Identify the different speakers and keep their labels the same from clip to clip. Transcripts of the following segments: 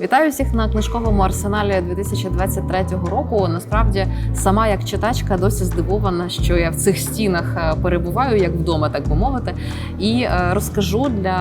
Speaker 1: Вітаю всіх на книжковому арсеналі 2023 року. Насправді, сама як читачка досі здивована, що я в цих стінах е, перебуваю як вдома, так би мовити, і е, розкажу для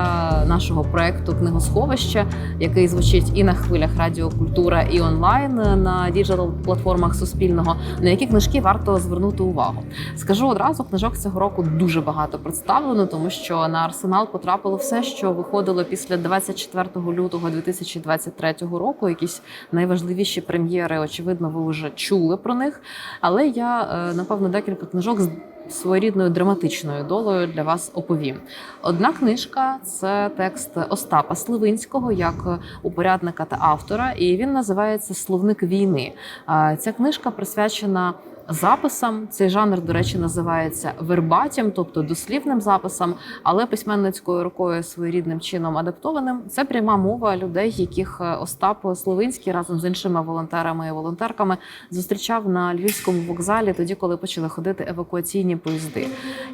Speaker 1: нашого проекту книгосховище, який звучить і на хвилях радіокультура, і онлайн е, на діджитал платформах Суспільного, на які книжки варто звернути увагу. Скажу одразу, книжок цього року дуже багато представлено, тому що на арсенал потрапило все, що виходило після 24 лютого 2023 року. Якісь найважливіші прем'єри. Очевидно, ви вже чули про них. Але я е, напевно декілька книжок з своєрідною драматичною долею для вас оповім. Одна книжка це текст Остапа Сливинського як упорядника та автора, і він називається Словник війни. А Ця книжка присвячена записам. Цей жанр, до речі, називається вербатім, тобто дослівним записом, але письменницькою рукою своєрідним чином адаптованим. Це пряма мова людей, яких е, Остап Словинський разом з іншими волонтерами і волонтерками зустрічав на львівському вокзалі, тоді, коли почали ходити евакуаційні поїзди.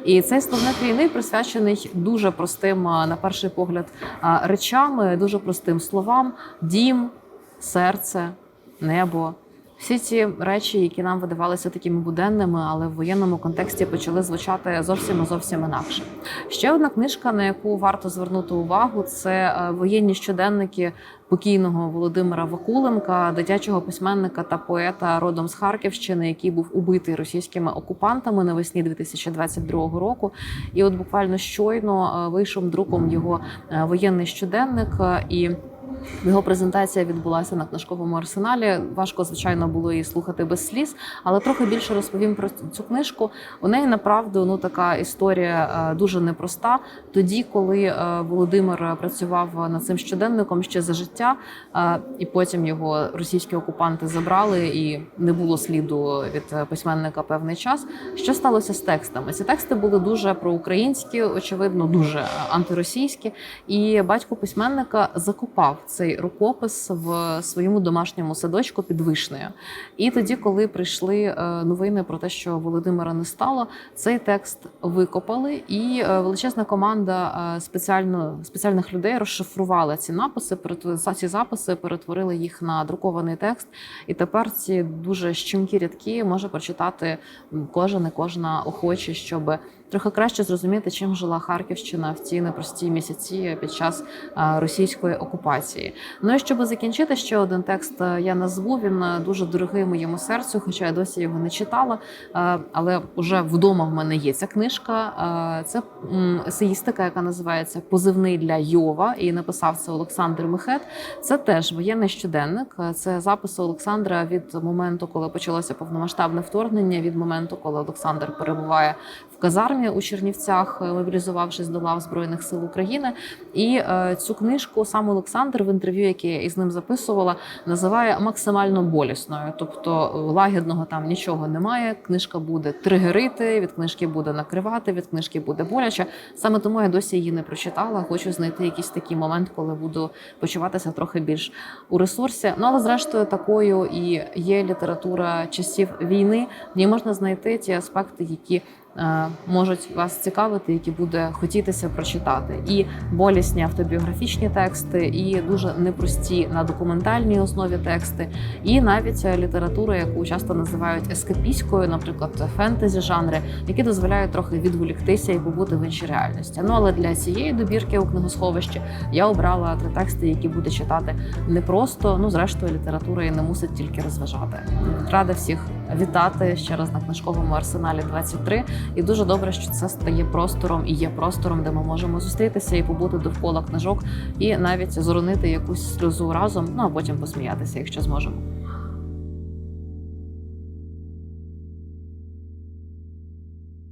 Speaker 1: І цей словник війни присвячений дуже простим, е, на перший погляд, е, речам, дуже простим словам: дім, серце, небо. Всі ці речі, які нам видавалися такими буденними, але в воєнному контексті почали звучати зовсім зовсім інакше. Ще одна книжка, на яку варто звернути увагу, це е, воєнні щоденники покійного Володимира Вакуленка, дитячого письменника та поета родом з Харківщини, який був убитий російськими окупантами навесні 2022 року. І от буквально щойно е, вийшов друком його е, воєнний щоденник і. Його презентація відбулася на книжковому арсеналі. Важко, звичайно, було її слухати без сліз, але трохи більше розповім про цю книжку. У неї направду ну така історія е, дуже непроста. Тоді, коли е, Володимир працював над цим щоденником ще за життя, е, і потім його російські окупанти забрали, і не було сліду від письменника певний час. Що сталося з текстами? Ці тексти були дуже проукраїнські, очевидно, дуже антиросійські. І батько письменника закопав цей рукопис в своєму домашньому садочку під Вишнею. І тоді, коли прийшли е, новини про те, що Володимира не стало, цей текст викопали, і е, величезна команда е, спеціально спеціальних людей розшифрувала ці написи, ці записи, перетворили їх на друкований текст. І тепер ці дуже щемкі рядки може прочитати кожен і кожна охоче, щоб трохи краще зрозуміти, чим жила Харківщина в ці непрості місяці під час російської окупації. Ну і щоб закінчити, ще один текст е, я назву. Він е, дуже дорогий моєму серцю, хоча я досі його не читала. е, Але вже вдома в мене є ця книжка. Це есеїстика, яка називається Позивний для Йова, і написав це Олександр Мехет. Це теж воєнний щоденник. Це записи Олександра від моменту, коли почалося повномасштабне вторгнення, від моменту, коли Олександр перебуває в казармі у Чернівцях, е, мобілізувавшись до лав Збройних сил України. І е, цю книжку сам Олександр в інтерв'ю, яке я із ним записувала, називає максимально болісною. Тобто е, лагідного там нічого немає. Книжка буде тригерити, від книжки буде накривати, від книжки буде боляче. Саме тому я досі її не прочитала. Хочу знайти якийсь такий момент, коли буду почуватися трохи більш у ресурсі. Ну але зрештою такою і є література часів війни. В ній можна знайти ті аспекти, які можуть вас цікавити, які буде хотітися прочитати. І болісні автобіографічні тексти, і дуже непрості на документальній основі тексти, і навіть е, література, яку часто називають ескапістською, наприклад, фентезі жанри, які дозволяють трохи відволіктися і побути в іншій реальності. Ну але для цієї добірки у книгосховищі я обрала три тексти, які буде читати не просто. Ну, зрештою, література і не мусить тільки розважати. Рада всіх вітати ще раз на книжковому арсеналі 23. І дуже добре, що це стає простором і є простором, де ми можемо зустрітися і побути довкола книжок, і навіть зоронити якусь сльозу разом, ну а потім посміятися, якщо зможемо.